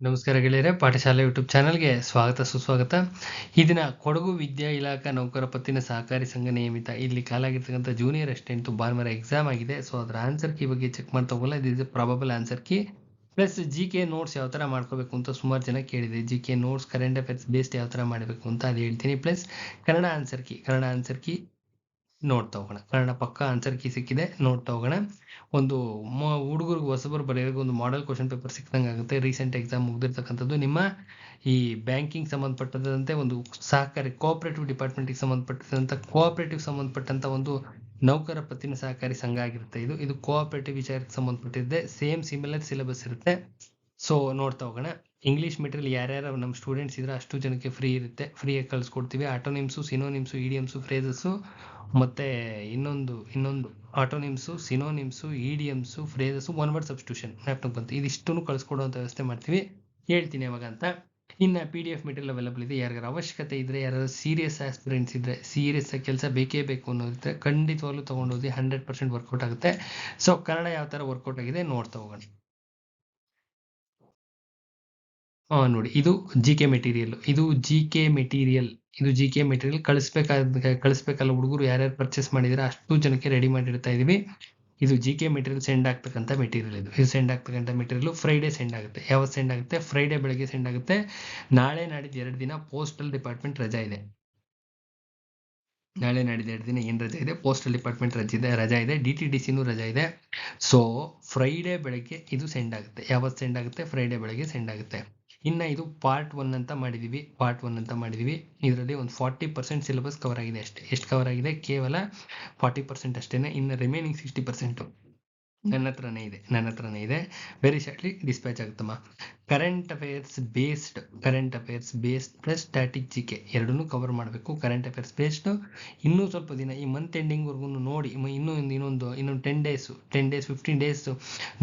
ನಮಸ್ಕಾರ ಗೆಳೆಯರೆ, ಪಾಠಶಾಲೆ ಯೂಟ್ಯೂಬ್ ಚಾನಲ್ಗೆ ಸ್ವಾಗತ, ಸುಸ್ವಾಗತ. ಈ ದಿನ ಕೊಡಗು ವಿದ್ಯಾ ಇಲಾಖಾ ನೌಕರ ಪತ್ತಿನ ಸಹಕಾರಿ ಸಂಘ ನಿಯಮಿತ ಇಲ್ಲಿ ಕಾಲಾಗಿರ್ತಕ್ಕಂಥ ಜೂನಿಯರ್ ಅಸಿಸ್ಟೆಂಟ್ ಭಾನುವಾರ ಎಕ್ಸಾಮ್ ಆಗಿದೆ. ಸೊ ಅದರ ಆನ್ಸರ್ ಕೀ ಬಗ್ಗೆ ಚೆಕ್ ಮಾಡ್ತಾ ಹೋಗಲ್ಲ. ಇದು probable answer key. Plus G K notes ಯಾವ ಥರ ಮಾಡ್ಕೋಬೇಕು ಅಂತ ಸುಮಾರು ಜನ ಕೇಳಿದೆ. G K notes current affairs based ಯಾವ ಥರ ಮಾಡಬೇಕು ಅಂತ ಅದು ಹೇಳ್ತೀನಿ. Plus Kannada answer key. Kannada answer key ನೋಡ್ತಾ ಹೋಗೋಣ. ಕನ್ನಡ ಪಕ್ಕ ಆನ್ಸರ್ ಕೀ ಸಿಕ್ಕಿದೆ, ನೋಡ್ತಾ ಹೋಗೋಣ. ಒಂದು ಹುಡುಗರಿಗೆ, ಹೊಸಬರು ಬರೆಯೋರಿಗೆ ಒಂದು ಮಾಡೆಲ್ ಕ್ವಶನ್ ಪೇಪರ್ ಸಿಕ್ಕಿದಂಗೆ ಆಗುತ್ತೆ. ರೀಸೆಂಟ್ ಎಕ್ಸಾಮ್ ಮುಗ್ದಿರ್ತಕ್ಕಂಥದ್ದು. ನಿಮ್ಮ ಈ ಬ್ಯಾಂಕಿಂಗ್ ಸಂಬಂಧಪಟ್ಟದಂತೆ ಒಂದು ಸಹಕಾರಿ ಕೋಆಪರೇಟಿವ್ ಡಿಪಾರ್ಟ್ಮೆಂಟಿಗೆ ಸಂಬಂಧಪಟ್ಟಂತ ಕೋಆಪರೇಟಿವ್ ಸಂಬಂಧಪಟ್ಟಂತ ಒಂದು ನೌಕರ ಪತ್ತಿನ ಸಹಕಾರಿ ಸಂಘ ಆಗಿರುತ್ತೆ ಇದು. ಇದು ಕೋಆಪರೇಟಿವ್ ವಿಚಾರಕ್ಕೆ ಸಂಬಂಧಪಟ್ಟಿದ್ದೆ. ಸೇಮ್ ಸಿಮಿಲರ್ ಸಿಲೆಬಸ್ ಇರುತ್ತೆ. ಸೊ ನೋಡ್ತಾ ಹೋಗೋಣ. ಇಂಗ್ಲೀಷ್ ಮೆಟೀರಿಯಲ್ ಯಾರ್ಯಾರು ನಮ್ಮ ಸ್ಟೂಡೆಂಟ್ಸ್ ಇದ್ರೆ ಅಷ್ಟು ಜನಕ್ಕೆ ಫ್ರೀ ಇರುತ್ತೆ. ಫ್ರೀಯಾಗಿ ಕಳಿಸ್ಕೊಡ್ತೀವಿ. ಆಟೋನಿಮ್ಸು ಸಿನೋನಿಮ್ಸು ಇಡಿಯಮ್ಸು ಫ್ರೇಸಸ್ಸು ಮತ್ತೆ ಇನ್ನೊಂದು ಇನ್ನೊಂದು antonyms synonyms idioms phrases one word substitution laptop ಬಂತು. ಇದಿಷ್ಟನ್ನು ಕಳಿಸ್ಕೊಡುವಂಥ ವ್ಯವಸ್ಥೆ ಮಾಡ್ತೀವಿ. ಹೇಳ್ತೀನಿ ಯಾವಾಗ ಅಂತ. ಇನ್ನು P D F material available ಇದೆ. ಯಾರಿಗಾರ ಅವಶ್ಯಕತೆ ಇದ್ದರೆ ಯಾರಾದ್ರೂ ಸೀರಿಯಸ್ ಆಸ್ಪಿರೆಂಟ್ಸ್ ಇದ್ದರೆ ಸೀರಿಯಸ್ ಕೆಲಸ ಬೇಕೇ ಬೇಕು ಅನ್ನೋದಿದ್ರೆ ಖಂಡಿತವಾಗ್ಲೂ ತೊಗೊಂಡೋಗಿ ಹಂಡ್ರೆಡ್ ಪರ್ಸೆಂಟ್ ವರ್ಕೌಟ್ ಆಗುತ್ತೆ. ಸೊ ಕನ್ನಡ ಯಾವ ಥರ ವರ್ಕೌಟ್ ಆಗಿದೆ ನೋಡ್ತಾ ಹೋಗೋಣ. ಹಾ, ನೋಡಿ. ಇದು ಜಿ ಕೆ ಮೆಟೀರಿಯಲ್ ಇದು ಜಿ ಕೆ ಮೆಟೀರಿಯಲ್ ಇದು ಜಿ ಕೆ ಮೆಟೀರಿಯಲ್ ಕಳಿಸ್ಬೇಕಾದ, ಕಳಿಸ್ಬೇಕಲ್ಲ ಹುಡುಗರು, ಯಾರ್ಯಾರು ಪರ್ಚೇಸ್ ಮಾಡಿದ್ರೆ, ಅಷ್ಟು ಜನಕ್ಕೆ ರೆಡಿ ಮಾಡಿರ್ತಾ ಇದೀವಿ. ಇದು ಜಿ ಕೆ ಮೆಟೀರಿಯಲ್ ಸೆಂಡ್ ಆಗ್ತಕ್ಕಂಥ ಮೆಟೀರಿಯಲ್ ಇದು. ಇದು ಸೆಂಡ್ ಆಗ್ತಕ್ಕಂಥ ಮೆಟೀರಿಯಲ್ ಫ್ರೈಡೇ ಸೆಂಡ್ ಆಗುತ್ತೆ. ಯಾವತ್ತು ಸೆಂಡ್ ಆಗುತ್ತೆ? ಫ್ರೈಡೇ ಬೆಳಗ್ಗೆ ಸೆಂಡ್ ಆಗುತ್ತೆ. ನಾಳೆ ನಾಡಿದ್ದು ಎರಡು ದಿನ ಪೋಸ್ಟಲ್ ಡಿಪಾರ್ಟ್ಮೆಂಟ್ ರಜಾ ಇದೆ. ನಾಳೆ ನಾಡಿದ್ದು ಎರಡು ದಿನ ಏನು ರಜಾ ಇದೆ? ಪೋಸ್ಟಲ್ ಡಿಪಾರ್ಟ್ಮೆಂಟ್ ರಜೆ ಇದೆ, ರಜಾ ಇದೆ. ಡಿ ಟಿ ಡಿ ಸಿನೂ ರಜಾ ಇದೆ. ಸೊ ಫ್ರೈಡೇ ಬೆಳಗ್ಗೆ ಇದು ಸೆಂಡ್ ಆಗುತ್ತೆ. ಯಾವತ್ತು ಸೆಂಡ್ ಆಗುತ್ತೆ? ಫ್ರೈಡೇ ಬೆಳಗ್ಗೆ ಸೆಂಡ್ ಆಗುತ್ತೆ. ಇನ್ನು ಇದು ಪಾರ್ಟ್ ಒನ್ ಅಂತ ಮಾಡಿದ್ದೀವಿ ಪಾರ್ಟ್ ಒನ್ ಅಂತ ಮಾಡಿದ್ದೀವಿ ಇದರಲ್ಲಿ ಒಂದು ಫಾರ್ಟಿ ಪರ್ಸೆಂಟ್ ಸಿಲೆಬಸ್ ಕವರ್ ಆಗಿದೆ ಅಷ್ಟೇ. ಎಷ್ಟು ಕವರ್ ಆಗಿದೆ? ಕೇವಲ ಫಾರ್ಟಿ ಪರ್ಸೆಂಟ್ ಅಷ್ಟೇ ಇನ್ನು ರಿಮೈನಿಂಗ್ ಸಿಕ್ಸ್ಟಿ ಪರ್ಸೆಂಟು ನನ್ನ ಹತ್ರನೇ ಇದೆ, ನನ್ನ ಹತ್ರನೇ ಇದೆ. Very shortly dispatch ಆಗುತ್ತಮ್ಮ. Current affairs based current affairs based plus static G K ಎರಡನ್ನೂ ಕವರ್ ಮಾಡಬೇಕು. ಕರೆಂಟ್ ಅಫೇರ್ಸ್ ಬೇಸ್ಡ್ ಇನ್ನೂ ಸ್ವಲ್ಪ ದಿನ, ಈ ಮಂತ್ ಎಂಡಿಂಗ್ವರೆಗೂ ನೋಡಿ, ಇನ್ನೂ ಒಂದು, ಇನ್ನೊಂದು ಇನ್ನೊಂದು ten days ten days fifteen days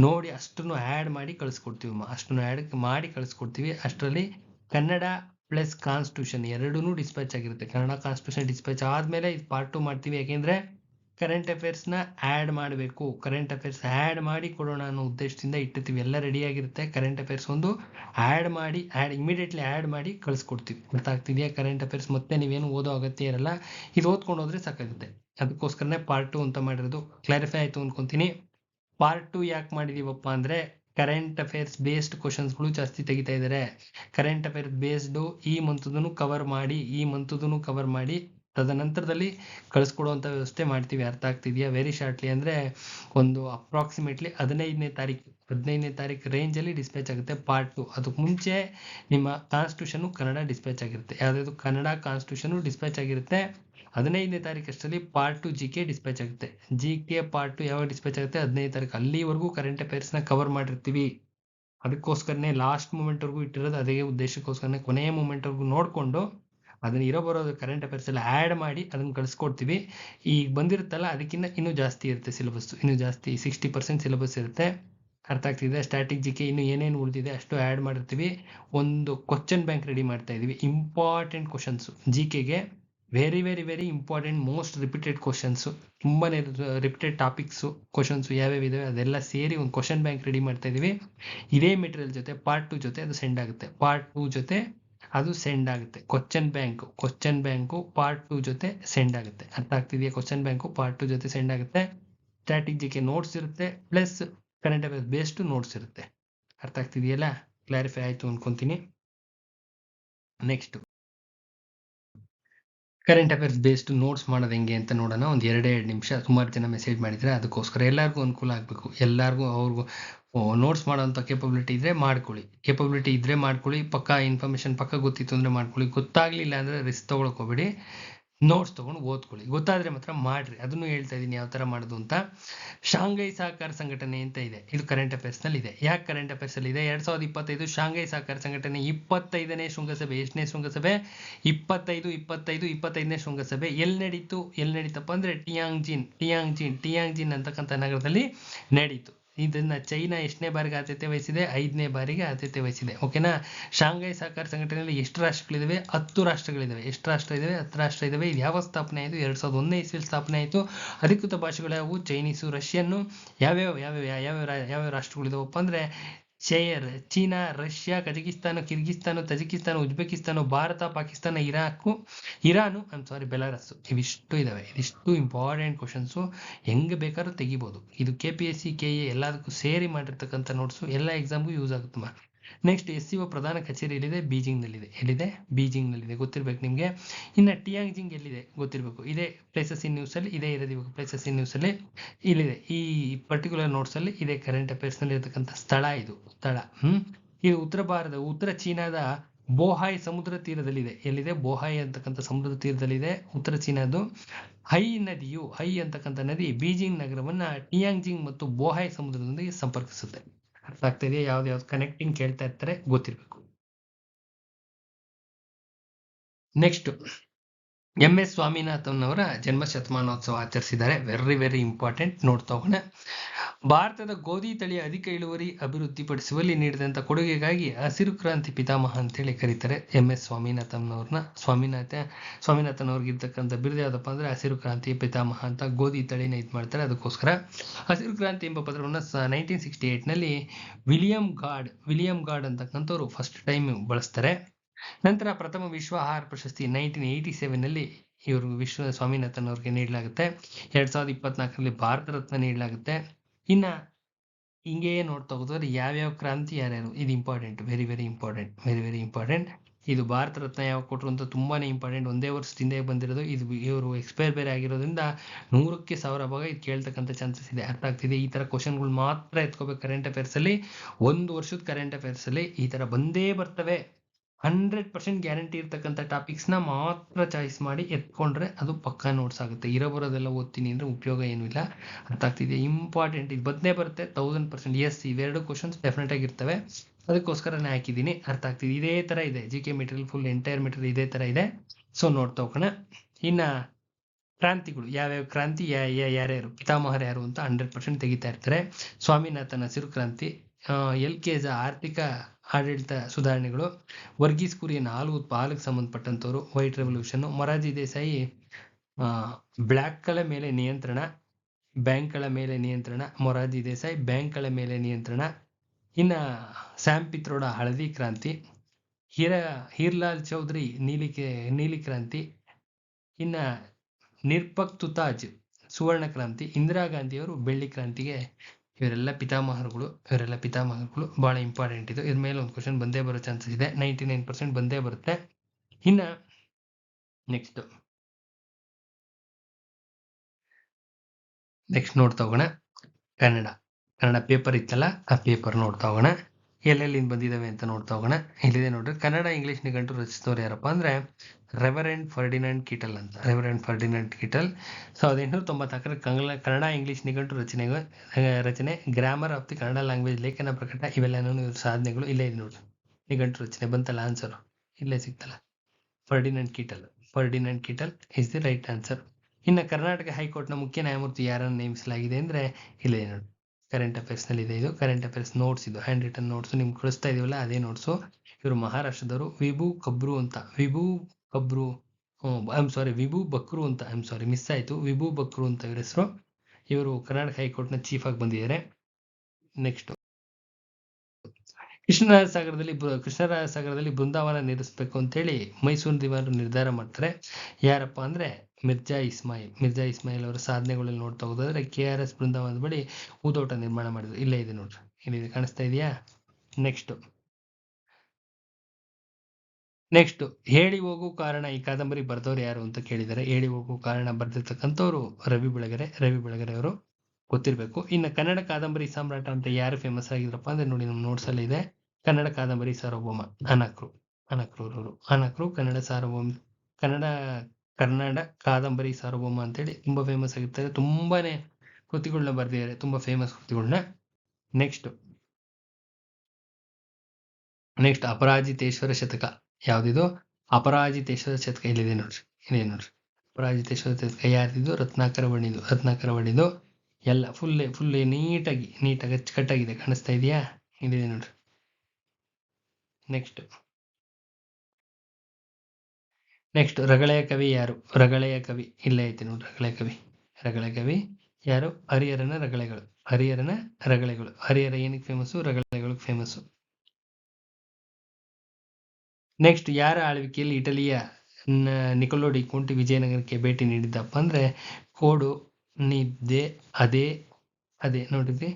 ನೋಡಿ ಅಷ್ಟನ್ನು ಆ್ಯಡ್ ಮಾಡಿ ಕಳಿಸ್ಕೊಡ್ತೀವಿ ಅಮ್ಮ ಅಷ್ಟನ್ನು ಆ್ಯಡ್ ಮಾಡಿ ಕಳಿಸ್ಕೊಡ್ತೀವಿ. ಅಷ್ಟರಲ್ಲಿ ಕನ್ನಡ ಪ್ಲಸ್ ಕಾನ್ಸ್ಟಿಟ್ಯೂಷನ್ ಎರಡೂ ಡಿಸ್ಪ್ಯಾಚ್ ಆಗಿರುತ್ತೆ. ಕನ್ನಡ ಕಾನ್ಸ್ಟಿಟ್ಯೂಷನ್ ಡಿಸ್ಪ್ಯಾಚ್ ಆದಮೇಲೆ ಇದು ಪಾರ್ಟ್ ಟು ಮಾಡ್ತೀವಿ. ಯಾಕೆಂದರೆ ಕರೆಂಟ್ ಅಫೇರ್ಸ್ನ ಆ್ಯಡ್ ಮಾಡಬೇಕು. ಕರೆಂಟ್ ಅಫೇರ್ಸ್ ಆ್ಯಡ್ ಮಾಡಿ ಕೊಡೋಣ ಅನ್ನೋ ಉದ್ದೇಶದಿಂದ ಇಟ್ಟಿರ್ತೀವಿ. ಎಲ್ಲ ರೆಡಿ ಆಗಿರುತ್ತೆ. ಕರೆಂಟ್ ಅಫೇರ್ಸ್ ಒಂದು ಆ್ಯಡ್ ಮಾಡಿ ಆ್ಯಡ್ ಇಮಿಡಿಯೇಟ್ಲಿ ಆ್ಯಡ್ ಮಾಡಿ ಕಳಿಸ್ಕೊಡ್ತೀವಿ. ಗೊತ್ತಾಗ್ತಿದೆಯಾ? ಕರೆಂಟ್ ಅಫೇರ್ಸ್ ಮತ್ತೆ ನೀವೇನು ಓದೋ ಅಗತ್ಯ ಇರಲ್ಲ. ಇದು ಓದ್ಕೊಂಡು ಹೋದ್ರೆ ಸಾಕಾಗುತ್ತೆ. ಅದಕ್ಕೋಸ್ಕರನೇ ಪಾರ್ಟ್ ಟು ಅಂತ ಮಾಡಿರೋದು. ಕ್ಲಾರಿಫೈ ಆಯಿತು ಅನ್ಕೊಂತೀನಿ. ಪಾರ್ಟ್ ಟು ಯಾಕೆ ಮಾಡಿದೀವಪ್ಪ ಅಂದರೆ ಕರೆಂಟ್ ಅಫೇರ್ಸ್ ಬೇಸ್ಡ್ ಕ್ವಶನ್ಸ್ಗಳು ಜಾಸ್ತಿ ತೆಗಿತಾ ಇದ್ದಾರೆ ಕರೆಂಟ್ ಅಫೇರ್ಸ್ ಬೇಸ್ಡು ಈ ಮಂತದನ್ನು ಕವರ್ ಮಾಡಿ, ಈ ಮಂತದನ್ನು ಕವರ್ ಮಾಡಿ ತದನಂತರದಲ್ಲಿ ಕಳಿಸ್ಕೊಡುವಂಥ ವ್ಯವಸ್ಥೆ ಮಾಡ್ತೀವಿ. ಅರ್ಥ ಆಗ್ತಿದೆಯಾ? ವೆರಿ ಶಾರ್ಟ್ಲಿ ಅಂದರೆ ಒಂದು ಅಪ್ರಾಕ್ಸಿಮೇಟ್ಲಿ ಹದಿನೈದನೇ ತಾರೀಕು ಹದಿನೈದನೇ ತಾರೀಕು ರೇಂಜಲ್ಲಿ ಡಿಸ್ಪ್ಯಾಚ್ ಆಗುತ್ತೆ ಪಾರ್ಟ್ ಟು ಅದಕ್ಕೆ ಮುಂಚೆ ನಿಮ್ಮ ಕಾನ್ಸ್ಟಿಟ್ಯೂಷನು ಕನ್ನಡ ಡಿಸ್ಪ್ಯಾಚ್ ಆಗಿರುತ್ತೆ. ಯಾವುದಾದ್ರು ಕನ್ನಡ ಕಾನ್ಸ್ಟಿಟ್ಯೂಷನು ಡಿಸ್ಪ್ಯಾಚ್ ಆಗಿರುತ್ತೆ. ಹದಿನೈದನೇ ತಾರೀಕು ಅಷ್ಟರಲ್ಲಿ part two G K dispatch ಆಗುತ್ತೆ. ಜಿ ಕೆ ಪಾರ್ಟ್ ಟು ಯಾವಾಗ ಡಿಸ್ಪ್ಯಾಚ್ ಆಗುತ್ತೆ? ಹದಿನೈದು ತಾರೀಕು. ಅಲ್ಲಿವರೆಗೂ ಕರೆಂಟ್ ಅಫೇರ್ಸ್ನ ಕವರ್ ಮಾಡಿರ್ತೀವಿ. ಅದಕ್ಕೋಸ್ಕರನೇ ಲಾಸ್ಟ್ ಮೂಮೆಂಟ್ವರೆಗೂ ಇಟ್ಟಿರೋದು ಅದೇ ಉದ್ದೇಶಕ್ಕೋಸ್ಕರನೇ ಕೊನೆಯ ಮೂಮೆಂಟ್ವರೆಗೂ ನೋಡಿಕೊಂಡು ಅದನ್ನ ಇರೋ ಬರೋದು ಕರೆಂಟ್ ಅಫೇರ್ಸ್ ಎಲ್ಲ ಆ್ಯಡ್ ಮಾಡಿ ಅದನ್ನು ಕಳಿಸ್ಕೊಡ್ತೀವಿ. ಈಗ ಬಂದಿರುತ್ತಲ್ಲ ಅದಕ್ಕಿಂತ ಇನ್ನೂ ಜಾಸ್ತಿ ಇರುತ್ತೆ ಸಿಲೆಬಸ್ ಇನ್ನೂ ಜಾಸ್ತಿ ಸಿಕ್ಸ್ಟಿ ಪರ್ಸೆಂಟ್ ಸಿಲೆಬಸ್ ಇರುತ್ತೆ. ಅರ್ಥ ಆಗ್ತಿದೆ? ಸ್ಟ್ಯಾಟಿಕ್ ಜಿ ಕೆ ಇನ್ನು ಏನೇನು ಉಳಿದಿದೆ ಅಷ್ಟು ಆ್ಯಡ್ ಮಾಡಿರ್ತೀವಿ. ಒಂದು ಕ್ವಶನ್ ಬ್ಯಾಂಕ್ ರೆಡಿ ಮಾಡ್ತಾ ಇದೀವಿ. Important questions G ಕೆಗೆ very very very important most repeated questions ತುಂಬಾ ರಿಪೀಟೆಡ್ ಟಾಪಿಕ್ಸು ಕ್ವಶನ್ಸು ಯಾವ್ಯಾವ ಇದಾವೆ ಅದೆಲ್ಲ ಸೇರಿ ಒಂದು ಕ್ವಶನ್ ಬ್ಯಾಂಕ್ ರೆಡಿ ಮಾಡ್ತಾ ಇದೀವಿ. ಇದೇ ಮೆಟೀರಿಯಲ್ ಜೊತೆ ಪಾರ್ಟ್ ಟು ಜೊತೆ ಅದು ಸೆಂಡ್ ಆಗುತ್ತೆ. ಪಾರ್ಟ್ ಟು ಜೊತೆ ಅದು ಸೆಂಡ್ ಆಗುತ್ತೆ. Question bank question bank part two ಜೊತೆ ಸೆಂಡ್ ಆಗುತ್ತೆ. ಅರ್ಥ ಆಗ್ತಿದೆಯಾ? ಕ್ವಶನ್ ಬ್ಯಾಂಕು ಪಾರ್ಟ್ ಟು ಜೊತೆ ಸೆಂಡ್ ಆಗುತ್ತೆ. ಸ್ಟ್ಯಾಟಿಕ್ ಜಿ ನೋಟ್ಸ್ ಇರುತ್ತೆ. Plus current affairs based notes ಇರುತ್ತೆ. ಅರ್ಥ ಆಗ್ತಿದೆಯಲ್ಲ? ಕ್ಲಾರಿಫೈ ಆಯಿತು ಅನ್ಕೊಂತೀನಿ. Next current affairs based notes ಮಾಡೋದು ಹೆಂಗೆ ಅಂತ ನೋಡೋಣ. ಒಂದು ಎರಡೇ ಎರಡು ನಿಮಿಷ. ಸುಮಾರು ಜನ ಮೆಸೇಜ್ ಮಾಡಿದರೆ ಅದಕ್ಕೋಸ್ಕರ ಎಲ್ಲರಿಗೂ ಅನುಕೂಲ ಆಗಬೇಕು. ಎಲ್ಲರಿಗೂ ಅವ್ರಿಗೂ ನೋಟ್ಸ್ ಮಾಡೋಂಥ ಕೇಪಬಿಲಿಟಿ ಇದ್ದರೆ ಮಾಡ್ಕೊಳ್ಳಿ. ಕೇಪಬಿಲಿಟಿ ಇದ್ದರೆ ಮಾಡ್ಕೊಳ್ಳಿ. ಪಕ್ಕ ಇನ್ಫಾರ್ಮೇಷನ್ ಪಕ್ಕ ಗೊತ್ತಿತ್ತು ಅಂದರೆ ಮಾಡ್ಕೊಳ್ಳಿ. ಗೊತ್ತಾಗಲಿಲ್ಲ ಅಂದರೆ ರಿಸ್ಕ್ ತೊಗೊಳಕ್ ಹೋಗ್ಬೇಡಿ. ನೋಟ್ಸ್ ತೊಗೊಂಡು ಓದ್ಕೊಳ್ಳಿ. ಗೊತ್ತಾದರೆ ಮಾತ್ರ ಮಾಡಿರಿ. ಅದನ್ನು ಹೇಳ್ತಾ ಇದ್ದೀನಿ ಯಾವ ಥರ ಮಾಡೋದು ಅಂತ. ಶಾಂಘೈ ಸಹಕಾರ ಸಂಘಟನೆ ಅಂತ ಇದೆ. ಇದು ಕರೆಂಟ್ ಅಫೇರ್ಸ್ನಲ್ಲಿ ಇದೆ. ಯಾಕೆ ಕರೆಂಟ್ ಅಫೇರ್ಸಲ್ಲಿ ಇದೆ? ಎರಡು ಸಾವಿರದ ಇಪ್ಪತ್ತೈದು ಶಾಂಘೈ ಸಹಕಾರ ಸಂಘಟನೆ ಇಪ್ಪತ್ತೈದನೇ ಶೃಂಗಸಭೆ, ಎಷ್ಟನೇ ಶೃಂಗಸಭೆ? ಇಪ್ಪತ್ತೈದು ಇಪ್ಪತ್ತೈದು, ಇಪ್ಪತ್ತೈದನೇ ಶೃಂಗಸಭೆ. ಎಲ್ಲಿ ನಡೀತು? ಎಲ್ಲಿ ನಡೀತಪ್ಪ ಅಂದರೆ ಟಿಯಾಂಗ್ಜಿನ್ ಟಿಯಾಂಗ್ ಜಿನ್ ಅಂತಕ್ಕಂಥ ನಗರದಲ್ಲಿ ನಡೀತು. ಇದನ್ನ ಚೈನಾ ಎಷ್ಟನೇ ಬಾರಿಗೆ ಆದ್ಯತೆ ವಹಿಸಿದೆ, ಐದನೇ ಬಾರಿಗೆ ಆದ್ಯತೆ ವಹಿಸಿದೆ. ಓಕೆನಾ ಶಾಂಘೈ ಸಹಕಾರ ಸಂಘಟನೆಯಲ್ಲಿ ಎಷ್ಟು ರಾಷ್ಟ್ರಗಳಿದಾವೆ? ಹತ್ತು ರಾಷ್ಟ್ರಗಳಿದಾವೆ. ಎಷ್ಟು ರಾಷ್ಟ್ರ ಇದಾವೆ? ಹತ್ತು ರಾಷ್ಟ್ರ ಇದಾವೆ. ಇದು ಯಾವ ಸ್ಥಾಪನೆ ಆಯಿತು? ಎರಡು ಸಾವಿರದ ಒಂದನೇ ಇಸ್ವಿಯಲ್ಲಿ ಸ್ಥಾಪನೆ ಆಯಿತು. ಅಧಿಕೃತ ಭಾಷೆಗಳು ಯಾವುವು? Chinese, Russian. ಯಾವ್ಯಾವ ಯಾವ್ಯಾವ ಯಾವ ಯಾವ ಯಾವ್ಯಾವ ರಾಷ್ಟ್ರಗಳಿದಾವಪ್ಪ ಅಂದರೆ chair China, Russia, Kazakhstan, Kyrgyzstan, Tajikistan, Uzbekistan, Bharat, Pakistan, Iraq, Iran I'm sorry Belarus ಇವಿಷ್ಟು ಇದಾವೆ. ಇದಿಷ್ಟು ಇಂಪಾರ್ಟೆಂಟ್ ಕ್ವಶನ್ಸು ಹೆಂಗೆ ಬೇಕಾದ್ರೂ ತೆಗಿಬೋದು. ಇದು K P S C K A ಎಲ್ಲದಕ್ಕೂ ಸೇರಿ ಮಾಡಿರ್ತಕ್ಕಂಥ ನೋಟ್ಸು ಎಲ್ಲ ಎಕ್ಸಾಮ್ಗೂ ಯೂಸ್ ಆಗುತ್ತಮ್ಮ ನೆಕ್ಸ್ಟ್ ಎಸ್ ಸಿ ಒ ಪ್ರಧಾನ ಕಚೇರಿ ಎಲ್ಲಿದೆ? ಬೀಜಿಂಗ್ನಲ್ಲಿದೆ. ಎಲ್ಲಿದೆ? ಬೀಜಿಂಗ್ನಲ್ಲಿದೆ. ಗೊತ್ತಿರಬೇಕು ನಿಮಗೆ. ಇನ್ನು ಟಿಯಾಂಗ್ಜಿಂಗ್ ಎಲ್ಲಿದೆ? ಗೊತ್ತಿರಬೇಕು. ಇದೇ ಪ್ಲೇಸಸ್ ಇನ್ ನ್ಯೂಸಲ್ಲಿ ಇದೇ ಇರೋದು ಇವಾಗ ಪ್ಲೇಸಸ್ ಇನ್ ನ್ಯೂಸಲ್ಲಿ ಇಲ್ಲಿದೆ. ಈ ಪರ್ಟಿಕ್ಯುಲರ್ ನೋಟ್ಸಲ್ಲಿ ಇದೇ ಕರೆಂಟ್ ಅಫೇರ್ಸ್ನಲ್ಲಿ ಇರತಕ್ಕಂಥ ಸ್ಥಳ ಇದು. ಸ್ಥಳ. ಹ್ಮ್? ಇದು ಉತ್ತರ ಭಾರತ, ಉತ್ತರ ಚೀನಾದ ಬೋಹಾಯ್ ಸಮುದ್ರ ತೀರದಲ್ಲಿದೆ. ಎಲ್ಲಿದೆ? ಬೋಹಾಯ್ ಅಂತಕ್ಕಂಥ ಸಮುದ್ರ ತೀರದಲ್ಲಿದೆ. ಉತ್ತರ ಚೀನಾದು ಹೈ ನದಿಯು, ಹೈ ಅಂತಕ್ಕಂಥ ನದಿ ಬೀಜಿಂಗ್ ನಗರವನ್ನ ಟಿಯಾಂಗ್ಜಿಂಗ್ ಮತ್ತು ಬೋಹಾಯ್ ಸಮುದ್ರದೊಂದಿಗೆ ಸಂಪರ್ಕಿಸುತ್ತೆ. ಅರ್ಥ ಆಗ್ತಾ ಇದೆಯಾ ಯಾವ್ದು ಯಾವ್ದು ಕನೆಕ್ಟಿಂಗ್ ಕೇಳ್ತಾ ಇರ್ತಾರೆ ಗೊತ್ತಿರಬೇಕು. ನೆಕ್ಸ್ಟ್ ಎಂ ಎಸ್ ಸ್ವಾಮಿನಾಥನ್ ಅವರ ಜನ್ಮ ಶತಮಾನೋತ್ಸವ ಆಚರಿಸಿದ್ದಾರೆ. ವೆರಿ ವೆರಿ ಇಂಪಾರ್ಟೆಂಟ್ ನೋಡ್ತಾ ಹೋಗೋಣ. ಭಾರತದ ಗೋಧಿ ತಳಿಯ ಅಧಿಕ ಇಳುವರಿ ಅಭಿವೃದ್ಧಿಪಡಿಸುವಲ್ಲಿ ನೀಡಿದಂಥ ಕೊಡುಗೆಗಾಗಿ ಹಸಿರು ಕ್ರಾಂತಿ ಪಿತಾಮಹ ಅಂತೇಳಿ ಕರೀತಾರೆ ಎಂ ಎಸ್ ಸ್ವಾಮಿನಾಥನ್ ಅವ್ರನ್ನ ಸ್ವಾಮಿನಾಥ ಸ್ವಾಮಿನಾಥನ್ ಅವ್ರಿಗೆ ಇರ್ತಕ್ಕಂಥ ಬಿರುದು ಯಾವುದಪ್ಪ ಅಂದ್ರೆ ಹಸಿರು ಕ್ರಾಂತಿ ಪಿತಾಮಹ ಅಂತ ಗೋಧಿ ತಳಿನ ಇದು ಮಾಡ್ತಾರೆ. ಅದಕ್ಕೋಸ್ಕರ ಹಸಿರು ಕ್ರಾಂತಿ ಎಂಬ ಪದವನ್ನು ನೈನ್ಟೀನ್ ಸಿಕ್ಸ್ಟಿ ಏಟ್ನಲ್ಲಿ ವಿಲಿಯಂ ಗಾರ್ಡ್ ವಿಲಿಯಂ ಗಾರ್ಡ್ ಅಂತಕ್ಕಂಥವ್ರು ಫಸ್ಟ್ ಟೈಮ್ ಬಳಸ್ತಾರೆ. ನಂತರ ಪ್ರಥಮ ವಿಶ್ವ ಆಹಾರ ಪ್ರಶಸ್ತಿ ನೈನ್ಟೀನ್ ಏಯ್ಟಿ ಸೆವೆನ್ನಲ್ಲಿ ಇವರು ವಿಶ್ವ ಸ್ವಾಮಿನಾಥನ್ ಅವ್ರಿಗೆ ನೀಡಲಾಗುತ್ತೆ. ಎರಡ್ ಸಾವಿರದ ಇಪ್ಪತ್ನಾಲ್ಕರಲ್ಲಿ ಭಾರತ ರತ್ನ ನೀಡಲಾಗುತ್ತೆ. ಇನ್ನ ಹಿಂಗೆ ನೋಡ್ತಾ ಹೋದ್ರೆ ಯಾವ್ಯಾವ ಕ್ರಾಂತಿ ಯಾರ್ಯಾರು, ಇದು important very very important very very important ಇದು ಭಾರತ ರತ್ನ ಯಾವ ಕೊಟ್ಟರು ಅಂತ ತುಂಬಾನೇ ಇಂಪಾರ್ಟೆಂಟ್ ಒಂದೇ ವರ್ಷದಿಂದ ಬಂದಿರೋದು, ಇದು ಇವರು ಎಕ್ಸ್ಪೈರ್ ಬೇರೆ ಆಗಿರೋದ್ರಿಂದ ನೂರಕ್ಕೆ ಸಾವಿರ ಭಾಗ ಇದು ಕೇಳ್ತಕ್ಕಂಥ ಚಾನ್ಸಸ್ ಇದೆ. ಅರ್ಥ ಆಗ್ತಿದೆ? ಈ ತರ ಕ್ವಶನ್ಗಳು ಮಾತ್ರ ಎತ್ಕೋಬೇಕು ಕರೆಂಟ್ ಅಫೇರ್ಸ್ ಅಲ್ಲಿ. ಒಂದು ವರ್ಷದ ಕರೆಂಟ್ ಅಫೇರ್ಸ್ ಅಲ್ಲಿ ಈ ತರ ಬಂದೇ ಬರ್ತವೆ. ಹಂಡ್ರೆಡ್ ಪರ್ಸೆಂಟ್ ಗ್ಯಾರಂಟಿ ಇರ್ತಕ್ಕಂಥ ಟಾಪಿಕ್ಸ್ನ ಮಾತ್ರ ಚಾಯ್ಸ್ ಮಾಡಿ ಎತ್ಕೊಂಡ್ರೆ ಅದು ಪಕ್ಕಾ ನೋಟ್ಸ್ ಆಗುತ್ತೆ. ಇರೋ ಬರೋದೆಲ್ಲ ಓದ್ತೀನಿ ಅಂದ್ರೆ ಉಪಯೋಗ ಏನೂ ಇಲ್ಲ. ಅರ್ಥ ಆಗ್ತಿದೆ ಇಂಪಾರ್ಟೆಂಟ್ ಇದು ಬದನೇ ಬರುತ್ತೆ ತೌಸಂಡ್ ಪರ್ಸೆಂಟ್ ಎಸ್ ಇವೆರಡು ಕ್ವಶನ್ಸ್ ಡೆಫಿನೆಟ್ ಆಗಿರ್ತವೆ ಅದಕ್ಕೋಸ್ಕರ ನಾನು ಹಾಕಿದ್ದೀನಿ. ಅರ್ಥ ಆಗ್ತಿದೆ ಇದೇ ತರ ಇದೆ. G K material full entire material ಇದೇ ತರ ಇದೆ. ಸೊ ನೋಡ್ತಾ ಹೋಗೋಣ. ಇನ್ನ ಕ್ರಾಂತಿಗಳು. ಯಾವ್ಯಾವ ಕ್ರಾಂತಿ ಯಾರ್ಯಾರು? ಪಿತಾಮಹರ ಯಾರು ಅಂತ ಹಂಡ್ರೆಡ್ ಪರ್ಸೆಂಟ್ ತೆಗಿತಾ ಇರ್ತಾರೆ. ಸ್ವಾಮಿನಾಥನ್ ಹಸಿರು ಕ್ರಾಂತಿ. ಎಲ್ ಕೆ ಆರ್ಥಿಕ ಆಡಳಿತ ಸುಧಾರಣೆಗಳು. ವರ್ಗೀಸ್ ಕುರಿಯನ್ ಹಾಲು ಪಾಲಕ್ ಹಾಲಿಗೆ ಸಂಬಂಧಪಟ್ಟಂತವ್ರು ವೈಟ್ ರೆವಲ್ಯೂಷನ್ ಮೊರಾರ್ಜಿ ದೇಸಾಯಿ ಬ್ಲ್ಯಾಕ್ಗಳ ಮೇಲೆ ನಿಯಂತ್ರಣ, ಬ್ಯಾಂಕ್ಗಳ ಮೇಲೆ ನಿಯಂತ್ರಣ ಮೊರಾರ್ಜಿ ದೇಸಾಯಿ ಬ್ಯಾಂಕ್ಗಳ ಮೇಲೆ ನಿಯಂತ್ರಣ, ಇನ್ನ ಸ್ಯಾಮ್ ಪಿತ್ರೋಡ ಹಳದಿ ಕ್ರಾಂತಿ, ಹೀರ, ಹೀರ್ಲಾಲ್ ಚೌಧರಿ ನೀಲಿ ಕೆ- ನೀಲಿ ಕ್ರಾಂತಿ ಇನ್ನ ನಿರ್ಪಕ್ ತುತಾಜ್ ಸುವರ್ಣ ಕ್ರಾಂತಿ, ಇಂದಿರಾ ಗಾಂಧಿಯವರು ಬೆಳ್ಳಿ ಕ್ರಾಂತಿಗೆ ಇವರೆಲ್ಲ ಪಿತಾಮಹರುಗಳು ಇವರೆಲ್ಲ ಪಿತಾಮಹರುಗಳು ಬಹಳ ಇಂಪಾರ್ಟೆಂಟ್ ಇದು. ಇದ್ರ ಮೇಲೆ ಒಂದು ಕ್ವಶನ್ ಬಂದೇ ಬರೋ ಚಾನ್ಸಸ್ ಇದೆ. ನೈಂಟಿ ನೈನ್ ಪರ್ಸೆಂಟ್ ಬಂದೇ ಬರುತ್ತೆ. ಇನ್ನ ನೆಕ್ಸ್ಟ್ ನೆಕ್ಸ್ಟ್ ನೋಡ್ತಾ ಹೋಗೋಣ. ಕನ್ನಡ. ಕನ್ನಡ ಪೇಪರ್ ಇತ್ತಲ್ಲ, ಆ ಪೇಪರ್ ನೋಡ್ತಾ ಹೋಗೋಣ. ಎಲ್ಲೆಲ್ಲಿಂದ ಬಂದಿದ್ದಾವೆ ಅಂತ ನೋಡ್ತಾ ಹೋಗೋಣ. ಇಲ್ಲಿದೆ ನೋಡ್ರಿ. ಕನ್ನಡ, ಇಂಗ್ಲಿಷ್ ನಿಘಂಟು ರಚಿಸಿದವರು ಯಾರಪ್ಪ ಅಂದ್ರೆ ರೆವರೆಂಡ್ ಫರ್ಡಿನಾಂಡ್ ಕಿಟಲ್ ಅಂತ. ರೆವರೆಂಡ್ ಫರ್ಡಿನಾಂಡ್ ಕಿಟಲ್ ಸೊ ಎಂಟುನೂರ ತೊಂಬತ್ನಾಲ್ಕರ ಕನ್ನಡ ಕನ್ನಡ, ಇಂಗ್ಲಿಷ್ ನಿಘಂಟು ರಚನೆ ರಚನೆ grammar of the Kannada language ಲೇಖನ ಪ್ರಕಟ, ಇವೆಲ್ಲನೂ ಇವ್ರ ಸಾಧನೆಗಳು ಇಲ್ಲೇ ಇದೆ ನೋಡ್ರಿ. ನಿಘಂಟು ರಚನೆ ಬಂತಲ್ಲ ಆನ್ಸರ್ ಇಲ್ಲೇ ಸಿಗ್ತಲ್ಲ. Ferdinand Kittel Ferdinand Kittel is the right answer ಇನ್ನು ಕರ್ನಾಟಕ ಹೈಕೋರ್ಟ್ನ ಮುಖ್ಯ ನ್ಯಾಯಮೂರ್ತಿ ಯಾರನ್ನು ನೇಮಿಸಲಾಗಿದೆ ಅಂದ್ರೆ ಇಲ್ಲೇ ನೋಡಿ ಕರೆಂಟ್ ಅಫೇರ್ಸ್ನಲ್ಲಿ ಇದೆ ಇದು. ಕರೆಂಟ್ ಅಫೇರ್ಸ್ ನೋಟ್ಸ್ ಇದು. ಹ್ಯಾಂಡ್ ರಿಟನ್ ನೋಟ್ಸ್ ನಿಮ್ಗೆ ಕಳಿಸ್ತಾ ಇದೀವಲ್ಲ, ಅದೇ ನೋಟ್ಸು ಇವರು ಮಹಾರಾಷ್ಟ್ರದವರು. ವಿಭು ಕಬ್ರು ಅಂತ. ವಿಭು ಕಬ್ರು ಐ ಆಮ್ ಸಾರಿ ವಿಭು ಬಕ್ರು ಅಂತ. ಐ ಆಮ್ ಸಾರಿ ಮಿಸ್ ಆಯ್ತು. ವಿಭು ಬಕ್ರು ಅಂತ ಇವ್ರ ಹೆಸರು. ಇವರು ಕರ್ನಾಟಕ ಹೈಕೋರ್ಟ್ನ ಚೀಫ್ ಆಗಿ ಬಂದಿದ್ದಾರೆ. ನೆಕ್ಸ್ಟ್ ಕೃಷ್ಣರಾಜ ಸಾಗರದಲ್ಲಿ ಕೃಷ್ಣರಾಜ ಸಾಗರದಲ್ಲಿ ಬೃಂದಾವನ ನಿರ್ಮಿಸಬೇಕು ಅಂತೇಳಿ ಮೈಸೂರು ದಿವಾನರು ನಿರ್ಧಾರ ಮಾಡ್ತಾರೆ. ಯಾರಪ್ಪ ಅಂದ್ರೆ ಮಿರ್ಜಾ ಇಸ್ಮಾಯಿಲ್ ಮಿರ್ಜಾ ಇಸ್ಮಾಯಿಲ್ ಅವರ ಸಾಧನೆಗಳಲ್ಲಿ ನೋಡ್ತಾ ಹೋದ್ರೆ ಕೆ ಆರ್ ಎಸ್ ಬೃಂದಾವನದ ಬಳಿ ಹೂದೋಟ ನಿರ್ಮಾಣ ಮಾಡಿದ್ರು. ಇಲ್ಲೇ ಇದೆ ನೋಡ್ರಿ. ಇಲ್ಲಿದೆ ಕಾಣಿಸ್ತಾ ಇದೆಯಾ? ನೆಕ್ಸ್ಟ್ ನೆಕ್ಸ್ಟ್ ಹೇಳಿ ಹೋಗು ಕಾರಣ ಈ ಕಾದಂಬರಿ ಬರೆದವ್ರು ಯಾರು ಅಂತ ಕೇಳಿದ್ದಾರೆ ಹೇಳಿ ಹೋಗು ಕಾರಣ ಬರೆದಿರ್ತಕ್ಕಂಥವ್ರು ರವಿ ಬೆಳಗೆರೆ. ರವಿ ಬೆಳಗೆರೆ ಅವರು ಗೊತ್ತಿರಬೇಕು. ಇನ್ನು ಕನ್ನಡ ಕಾದಂಬರಿ ಸಾಮ್ರಾಟ ಅಂತ ಯಾರು ಫೇಮಸ್ ಆಗಿದ್ರಪ್ಪ ಅಂದ್ರೆ ನೋಡಿ ನಮ್ಮ ನೋಟ್ಸ್ ಅಲ್ಲಿ ಇದೆ. ಕನ್ನಡ ಕಾದಂಬರಿ ಸಾರ್ವಭೌಮ ಅನಕ್ರು. ಅನಕ್ರೂರವರು. ಅನಕ್ರು ಕನ್ನಡ ಸಾರ್ವಭೌಮ, ಕನ್ನಡ ಕನ್ನಡ ಕಾದಂಬರಿ ಸಾರ್ವಭೌಮ ಅಂತೇಳಿ ತುಂಬಾ ಫೇಮಸ್ ಆಗಿರ್ತಾರೆ ತುಂಬಾನೇ ಕೃತಿಗಳನ್ನ ಬರೆದಿದ್ದಾರೆ. ತುಂಬಾ ಫೇಮಸ್ ಕೃತಿಗಳನ್ನ ನೆಕ್ಸ್ಟ್ ನೆಕ್ಸ್ಟ್ ಅಪರಾಜಿತೇಶ್ವರ ಶತಕ. ಯಾವ್ದಿದು? ಅಪರಾಜಿತೇಶ್ವರ ಶತಕ. ಇಲ್ಲಿದೆ ನೋಡ್ರಿ. ಇಲ್ಲಿದೆ ನೋಡ್ರಿ. ಅಪರಾಜಿತೇಶ್ವರ ಶತಕ ಯಾರ್ದಿದು? ರತ್ನಾಕರ ಬಣ್ಣಿದು ರತ್ನಾಕರ ಬಣ್ಣಿದು ಎಲ್ಲ ಫುಲ್ ಫುಲ್ ನೀಟಾಗಿ ನೀಟಾಗಿ ಅಚ್ಚುಕಟ್ಟಾಗಿದೆ. ಕಾಣಿಸ್ತಾ ಇದೆಯಾ? ಇಲ್ಲಿದೆ ನೋಡ್ರಿ. ನೆಕ್ಸ್ಟ್ ನೆಕ್ಸ್ಟ್ ರಗಳೆಯ ಕವಿ ಯಾರು ರಗಳೆಯ ಕವಿ ಇಲ್ಲೇ ಐತೆ ನೋಡಿ ರಗಳೆಯ ಕವಿ ರಗಳೆ ಕವಿ ಯಾರು ಹರಿಹರನ ರಗಳೆಗಳು ಹರಿಹರನ ರಗಳೆಗಳು ಹರಿಹರ ಏನಕ್ಕೆ ಫೇಮಸ್ಸು ರಗಳೆಗಳು ಫೇಮಸ್ಸು ನೆಕ್ಸ್ಟ್ ಯಾರ ಆಳ್ವಿಕೆಯಲ್ಲಿ ಇಟಲಿಯ ನ- ಕುಂಟಿ ಡಿ ಕೊಂಟಿ ವಿಜಯನಗರಕ್ಕೆ ಭೇಟಿ ನೀಡಿದ್ದಪ್ಪ ಅಂದ್ರೆ ಕೋಡು ನಿದ್ದೆ, ಅದೇ ಅದೇ, ನೋಡಿದ್ರಿ?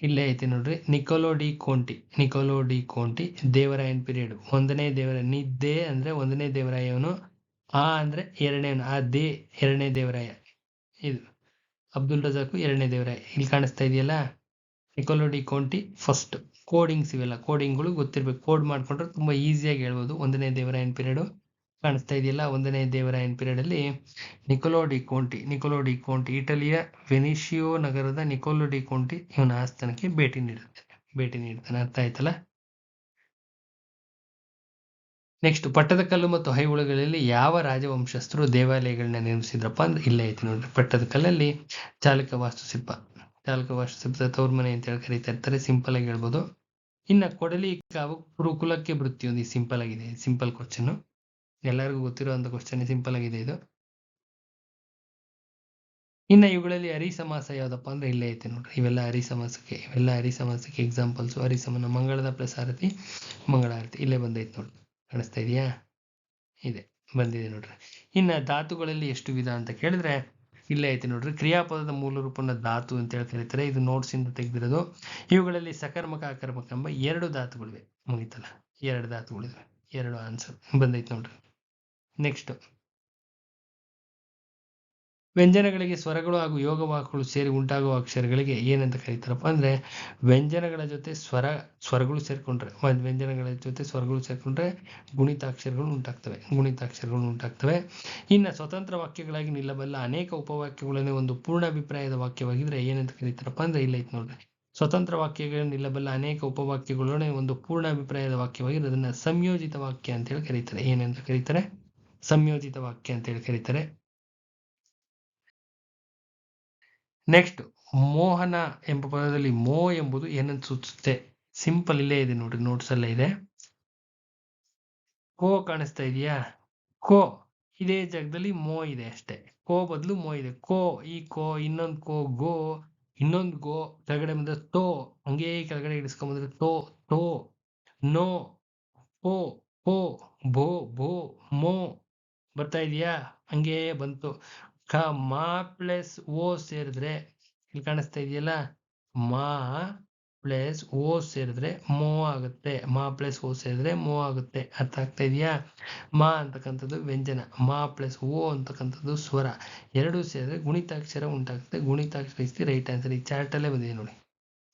ಇಲ್ಲೇ ಐತೆ ನೋಡ್ರಿ. Niccolo de Conti Niccolo de Conti ದೇವರಾಯನ್ period ಒಂದನೇ ದೇವರ ನಿದ್ದೆ ಅಂದ್ರೆ ಒಂದನೇ ದೇವರಾಯವನು ಆ ಅಂದರೆ ಎರಡನೇ ಆ ದೇ, ಎರಡನೇ ದೇವರಾಯ. ಇದು ಅಬ್ದುಲ್ ರಜಾಕು ಎರಡನೇ ದೇವರಾಯ. ಇಲ್ಲಿ ಕಾಣಿಸ್ತಾ ಇದೆಯಲ್ಲ? ನಿಕೋಲೋಡಿ ಕೌಂಟಿ ಫಸ್ಟ್ ಕೋಡಿಂಗ್ಸ್ ಇವೆಲ್ಲ ಕೋಡಿಂಗ್ಗಳು ಗೊತ್ತಿರಬೇಕು. ಕೋಡ್ ಮಾಡಿಕೊಂಡ್ರೆ ತುಂಬ ಈಸಿಯಾಗಿ ಹೇಳ್ಬೋದು. ಒಂದನೇ ದೇವರಾಯನ್ ಪೀರಿಯಡ್ ಕಾಣಿಸ್ತಾ ಇದೆಯಲ್ಲ? ಒಂದನೇ ದೇವರಾಯನ್ period Niccolo de Conti Niccolo de Conti ಇಟಲಿಯ ವೆನಿಷಿಯೋ ನಗರದ ನಿಕೋಲೋಡಿ ಕೋಂಟಿ ಇವನ ಆಸ್ಥಾನಕ್ಕೆ ಭೇಟಿ ನೀಡುತ್ತಾನೆ ಭೇಟಿ ನೀಡ್ತಾನೆ. ಅರ್ಥ ಆಯ್ತಲ್ಲ? ನೆಕ್ಸ್ಟ್ ಪಟ್ಟದಕಲ್ಲು ಮತ್ತು ಐಹೊಳೆಗಳಲ್ಲಿ ಯಾವ ರಾಜವಂಶಸ್ಥರು ದೇವಾಲಯಗಳನ್ನ ನಿರ್ಮಿಸಿದ್ರಪ್ಪ ಅಂದ್ರೆ ಇಲ್ಲೇ ಐತಿ ನೋಡ್ರಿ. ಪಟ್ಟದಕಲ್ಲಲ್ಲಿ ಚಾಲಕ ವಾಸ್ತುಶಿಲ್ಪ ಚಾಲಕ ವಾಸ್ತುಶಿಲ್ಪ ತವ್ರ ಮನೆ ಅಂತ ಹೇಳಿ ಕರೀತಾ ಇರ್ತಾರೆ ಸಿಂಪಲ್ ಆಗಿ ಹೇಳ್ಬೋದು. ಇನ್ನ ಕೊಡಲಿ ಕಾವು ಕುರುಕುಲಕ್ಕೆ ವೃತ್ತಿ ಒಂದು ಸಿಂಪಲ್ ಆಗಿದೆ, ಸಿಂಪಲ್ ಕ್ವಶನ್ ಎಲ್ಲರಿಗೂ ಗೊತ್ತಿರುವಂತ ಕ್ವಶನ್ ಸಿಂಪಲ್ ಆಗಿದೆ ಇದು. ಇನ್ನ ಇವುಗಳಲ್ಲಿ ಹರಿ ಸಮಾಸ ಯಾವ್ದಪ್ಪ ಅಂದ್ರೆ ಇಲ್ಲೇ ಐತೆ ನೋಡ್ರಿ. ಇವೆಲ್ಲ ಹರಿ ಸಮಾಸಕ್ಕೆ ಇವೆಲ್ಲ ಹರಿ ಸಮಾಸಕ್ಕೆ ಎಕ್ಸಾಂಪಲ್ಸ್ ಹರಿ ಸಮನ ಮಂಗಳದ ಪ್ಲಸ್ ಆರತಿ ಮಂಗಳಾರತಿ ಇಲ್ಲೇ ಬಂದೈತೆ ನೋಡ್ರಿ. ಕಾಣಿಸ್ತಾ ಇದೆಯಾ ಇದೆ, ಬಂದಿದೆ ನೋಡ್ರಿ. ಇನ್ನು ಧಾತುಗಳಲ್ಲಿ ಎಷ್ಟು ವಿಧ ಅಂತ ಕೇಳಿದ್ರೆ, ಇಲ್ಲೇ ಐತೆ ನೋಡ್ರಿ. ಕ್ರಿಯಾಪದದ ಮೂಲ ರೂಪನ ಧಾತು ಅಂತ ಹೇಳಿ ಕರೀತಾರೆ. ಇದು ನೋಟ್ಸ್ ಇಂದ ತೆಗೆದಿರೋದು. ಇವುಗಳಲ್ಲಿ ಸಕರ್ಮಕ, ಅಕರ್ಮಕ ಎಂಬ ಎರಡು ಧಾತುಗಳಿವೆ. ಮುಗಿತಲ್ಲ? ಎರಡು ಧಾತುಗಳಿವೆ. ಎರಡು ಆನ್ಸರ್ ಬಂದೈತೆ ನೋಡ್ರಿ. ನೆಕ್ಸ್ಟ್ ವ್ಯಂಜನಗಳಿಗೆ ಸ್ವರಗಳು ಹಾಗೂ ಯೋಗವಾಕಗಳು ಸೇರಿ ಉಂಟಾಗುವ ಅಕ್ಷರಗಳಿಗೆ ಏನಂತ ಕರೀತಾರಪ್ಪ ಅಂದ್ರೆ ವ್ಯಂಜನಗಳ ಜೊತೆ ಸ್ವರ, ಸ್ವರಗಳು ಸೇರಿಕೊಂಡ್ರೆ ವ್ಯಂಜನಗಳ ಜೊತೆ ಸ್ವರಗಳು ಸೇರಿಕೊಂಡ್ರೆ ಗುಣಿತಾಕ್ಷರಗಳು ಉಂಟಾಗ್ತವೆ ಗುಣಿತಾಕ್ಷರಗಳು ಉಂಟಾಗ್ತವೆ. ಇನ್ನು ಸ್ವತಂತ್ರ ವಾಕ್ಯಗಳಾಗಿ ನಿಲ್ಲಬಲ್ಲ ಅನೇಕ ಉಪವಾಕ್ಯಗಳನ್ನೇ ಒಂದು ಪೂರ್ಣ ಅಭಿಪ್ರಾಯದ ವಾಕ್ಯವಾಗಿದ್ರೆ ಏನಂತ ಕರೀತಾರಪ್ಪ ಅಂದ್ರೆ ಇಲ್ಲ ಐತೆ ನೋಡ್ರಿ. ಸ್ವತಂತ್ರ ವಾಕ್ಯಗಳು ನಿಲ್ಲಬಲ್ಲ ಅನೇಕ ಉಪವಾಕ್ಯಗಳೊಡನೆ ಒಂದು ಪೂರ್ಣ ಅಭಿಪ್ರಾಯದ ವಾಕ್ಯವಾಗಿದ್ರೆ ಅದನ್ನ ಸಂಯೋಜಿತ ವಾಕ್ಯ ಅಂತ ಹೇಳಿ ಕರೀತಾರೆ. ಏನಂತ ಕರೀತಾರೆ? ಸಂಯೋಜಿತ ವಾಕ್ಯ ಅಂತ ಹೇಳಿ ಕರೀತಾರೆ. ನೆಕ್ಸ್ಟ್ ಮೋಹನ ಎಂಬ ಪದದಲ್ಲಿ ಮೋ ಎಂಬುದು ಏನಂತ ಸೂಚಿಸುತ್ತೆ? ಸಿಂಪಲ್ ಇಲ್ಲೇ ಇದೆ ನೋಡಿ ನೋಟ್ಸ್ ಅಲ್ಲೇ ಇದೆ. ಕೋ ಕಾಣಿಸ್ತಾ ಇದೆಯಾ? ಕೋ, ಇದೇ ಜಾಗದಲ್ಲಿ ಮೋ ಇದೆ ಅಷ್ಟೇ. ಕೋ ಬದಲು ಮೋ ಇದೆ. ಕೋ, ಈ ಕೋ, ಇನ್ನೊಂದು ಕೋ, ಗೋ, ಇನ್ನೊಂದು ಗೋ, ಕೆಳಗಡೆ ಬಂದ್ರೆ ತೋ, ಹಂಗೆ ಕೆಳಗಡೆ ಇಡಿಸ್ಕೊಂಬಂದ್ರೆ ತೋ ತೋ, ನೋ ಓ ಓ ಭೋ ಭೋ ಮೋ ಬರ್ತಾ ಇದೆಯಾ? ಹಂಗೆ ಬಂತು. ಕ ಮಾ ಪ್ಲಸ್ ಓ ಸೇರಿದ್ರೆ ಇಲ್ಲಿ ಕಾಣಿಸ್ತಾ ಇದೆಯಲ್ಲ? ಮಾ ಪ್ಲಸ್ ಓ ಸೇರಿದ್ರೆ ಮೋ ಆಗುತ್ತೆ. ಮಾ ಪ್ಲಸ್ ಓ ಸೇರಿದ್ರೆ ಮೋ ಆಗುತ್ತೆ. ಅರ್ಥ ಆಗ್ತಾ ಇದೆಯಾ? ಮಾ ಅಂತಕ್ಕಂಥದ್ದು ವ್ಯಂಜನ. ಮಾ ಪ್ಲಸ್ ಓ ಅಂತಕ್ಕಂಥದ್ದು ಸ್ವರ. ಎರಡು ಸೇರಿದ್ರೆ ಗುಣಿತಾಕ್ಷರ ಉಂಟಾಗುತ್ತೆ. ಗುಣಿತಾಕ್ಷರ ಇಸ್ತಿ ರೈಟ್ ಆನ್ಸರ್ ಈ ಚಾರ್ಟಲ್ಲೇ ಬಂದಿದೆ ನೋಡಿ.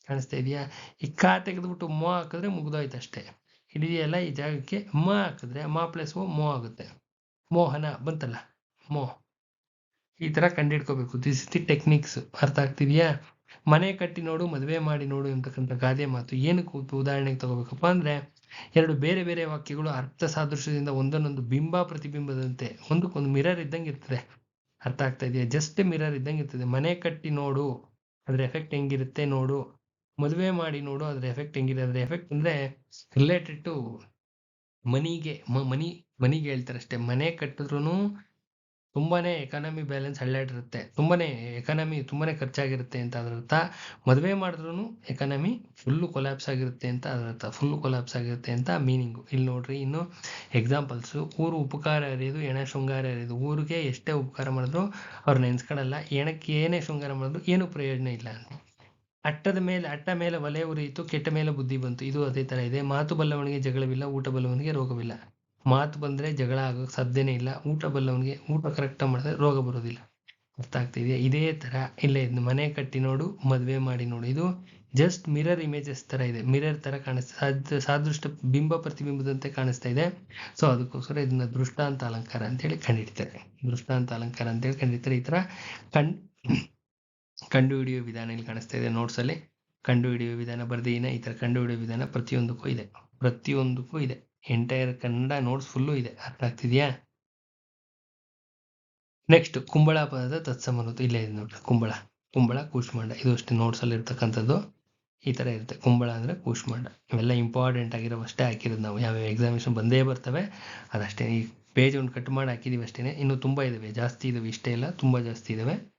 ಕಾಣಿಸ್ತಾ ಇದೆಯಾ? ಈ ಕಾ ತೆಗೆದ್ಬಿಟ್ಟು ಮೋ ಹಾಕಿದ್ರೆ ಮುಗಿದೋಯ್ತು ಅಷ್ಟೇ. ಹಿಡಿದೆಯಲ್ಲ ಈ ಜಾಗಕ್ಕೆ ಮ ಹಾಕಿದ್ರೆ ಮಾ ಪ್ಲಸ್ ಓ ಮೋ ಆಗುತ್ತೆ. ಮೋಹನ ಬಂತಲ್ಲ? ಮೋ. ಈ ತರ ಕಂಡಿಡ್ಕೋಬೇಕು. ದಿಸ್ ದಿ ಟೆಕ್ನಿಕ್ಸ್ ಅರ್ಥ ಆಗ್ತಿದ್ಯಾ? ಮನೆ ಕಟ್ಟಿ ನೋಡು, ಮದುವೆ ಮಾಡಿ ನೋಡು ಅಂತಕ್ಕಂಥ ಗಾದೆ ಮಾತು. ಏನಕ್ಕೆ ಉದಾಹರಣೆಗೆ ತಗೋಬೇಕಪ್ಪ ಅಂದ್ರೆ, ಎರಡು ಬೇರೆ ಬೇರೆ ವಾಕ್ಯಗಳು ಅರ್ಥ ಸಾದೃಶ್ಯದಿಂದ ಒಂದನ್ನೊಂದು ಬಿಂಬ ಪ್ರತಿಬಿಂಬದಂತೆ ಒಂದಕ್ಕೊಂದು ಮಿರರ್ ಇದ್ದಂಗೆ ಇರ್ತದೆ. ಅರ್ಥ ಆಗ್ತಾ ಇದೆಯಾ? ಜಸ್ಟ್ ಮಿರರ್ ಇದ್ದಂಗೆ ಇರ್ತದೆ. ಮನೆ ಕಟ್ಟಿ ನೋಡು, ಅದ್ರ ಎಫೆಕ್ಟ್ ಹೆಂಗಿರುತ್ತೆ ನೋಡು. ಮದುವೆ ಮಾಡಿ ನೋಡು, ಅದ್ರ ಎಫೆಕ್ಟ್ ಹೆಂಗಿದೆ? ಅದ್ರ ಎಫೆಕ್ಟ್ ಅಂದ್ರೆ ರಿಲೇಟೆಡ್ ಟು ಮನಿಗೆ ಮನಿ ಮನಿಗೆ ಹೇಳ್ತಾರೆ ಅಷ್ಟೇ. ಮನೆ ಕಟ್ಟಿದ್ರು ತುಂಬಾನೇ ಎಕಾನಮಿ ಬ್ಯಾಲೆನ್ಸ್ ಹಳ್ಳಾಡಿರುತ್ತೆ ತುಂಬಾನೇ ಎಕಾನಮಿ ತುಂಬಾನೇ ಖರ್ಚಾಗಿರುತ್ತೆ ಅಂತ ಅದ್ರ ಅರ್ಥ. ಮದುವೆ ಮಾಡಿದ್ರು ಎಕಾನಮಿ ಫುಲ್ಲು ಕೊಲ್ಯಾಪ್ಸ್ ಆಗಿರುತ್ತೆ ಅಂತ ಅದ್ರ ಅರ್ಥ. ಫುಲ್ ಕೊಲ್ಯಾಪ್ಸ್ ಆಗಿರುತ್ತೆ ಅಂತ ಮೀನಿಂಗು ಇಲ್ಲಿ ನೋಡ್ರಿ, ಇನ್ನು ಎಕ್ಸಾಂಪಲ್ಸ್ ಊರು ಉಪಕಾರ ಅರಿಯೋದು ಎಣ ಶೃಂಗಾರ ಅರಿಯೋದು. ಊರಿಗೆ ಎಷ್ಟೇ ಉಪಕಾರ ಮಾಡಿದ್ರು ಅವ್ರು ನೆನ್ಸ್ಕೊಳಲ್ಲ. ಎಣಕ್ಕೆ ಏನೇ ಶೃಂಗಾರ ಮಾಡಿದ್ರು ಏನು ಪ್ರಯೋಜನ ಇಲ್ಲ ಅಟ್ಟದ ಮೇಲೆ, ಅಟ್ಟ ಮೇಲೆ ಒಲೆ ಉರಿಯಿತು, ಕೆಟ್ಟ ಮೇಲೆ ಬುದ್ಧಿ ಬಂತು. ಇದು ಅದೇ ತರ ಇದೆ. ಮಾತು ಬಲ್ಲವನಿಗೆ ಜಗಳವಿಲ್ಲ, ಊಟ ಬಲ್ಲವನಿಗೆ ರೋಗವಿಲ್ಲ. ಮಾತು ಬಂದ್ರೆ ಜಗಳ ಆಗೋಕ್ ಸಾಧ್ಯನೇ ಇಲ್ಲ. ಊಟ ಬಲ್ಲವನಿಗೆ ಊಟ ಕರೆಕ್ಟಾಗಿ ಮಾಡಿದ್ರೆ ರೋಗ ಬರೋದಿಲ್ಲ. ಅರ್ಥ ಆಗ್ತಿದೆಯಾ ಇದೇ ತರ ಇಲ್ಲೇ ಇದ್ನ ಮನೆ ಕಟ್ಟಿ ನೋಡು, ಮದುವೆ ಮಾಡಿ ನೋಡು. ಇದು ಜಸ್ಟ್ ಮಿರರ್ ಇಮೇಜಸ್ ತರ ಇದೆ. ಮಿರರ್ ತರ ಕಾಣಿಸ್ತಾ, ಸಾದ್- ಸಾದೃಷ್ಟ ಬಿಂಬ ಪ್ರತಿಬಿಂಬದಂತೆ ಕಾಣಿಸ್ತಾ ಇದೆ. ಸೊ ಅದಕ್ಕೋಸ್ಕರ ಇದನ್ನ ದೃಷ್ಟಾಂತ ಅಲಂಕಾರ ಅಂತೇಳಿ ಕಂಡಿಡ್ತಾರೆ. ದೃಷ್ಟಾಂತ ಅಲಂಕಾರ ಅಂತೇಳಿ ಕಂಡಿಡ್ತಾರೆ. ಈ ತರ ಕಣ್ ಕಂಡು ಹಿಡಿಯುವ ವಿಧಾನ ಇಲ್ಲಿ ಕಾಣಿಸ್ತಾ ಇದೆ ನೋಟ್ಸ್ ಅಲ್ಲಿ. ಕಂಡು ಹಿಡಿಯುವ ವಿಧಾನ ಬರ್ದಿನ ಈ ತರ ಕಂಡು ಹಿಡಿಯುವ ವಿಧಾನ ಪ್ರತಿಯೊಂದಕ್ಕೂ ಇದೆ. ಪ್ರತಿಯೊಂದಕ್ಕೂ ಇದೆ. ಎಂಟೈರ್ ಕನ್ನಡ ನೋಟ್ಸ್ ಫುಲ್ಲು ಇದೆ. ಅರ್ಥ ಆಗ್ತಿದ್ಯಾ? ನೆಕ್ಸ್ಟ್ ಕುಂಬಳ ಪದದ ತತ್ಸಂಬಂಧ ಇಲ್ಲೇ ಇದೆ ನೋಡ್ರಿ, ಕುಂಬಳ. ಕುಂಬಳ, ಕೂಷ್ಮಾಂಡ. ಇದು ಅಷ್ಟೇ ನೋಟ್ಸ್ ಅಲ್ಲಿ ಇರ್ತಕ್ಕಂಥದ್ದು. ಈ ತರ ಇರುತ್ತೆ. ಕುಂಬಳ ಅಂದ್ರೆ ಕೂಷ್ಮಾಂಡ. ಇವೆಲ್ಲ ಇಂಪಾರ್ಟೆಂಟ್ ಆಗಿರೋ ಅಷ್ಟೇ ಹಾಕಿರೋದು ನಾವು. ಯಾವ ಎಕ್ಸಾಮಿನೇಷನ್ ಬಂದೇ ಬರ್ತವೆ, ಅದಷ್ಟೇ. ಈ ಪೇಜ್ ಒಂದು ಕಟ್ ಮಾಡಿ ಹಾಕಿದೀವಿ ಅಷ್ಟೇನೆ. ಇನ್ನು ತುಂಬಾ ಇದಾವೆ. ಜಾಸ್ತಿ ಇದಾವೆ. ಇಷ್ಟೇ ಇಲ್ಲ, ತುಂಬಾ ಜಾಸ್ತಿ ಇದಾವೆ.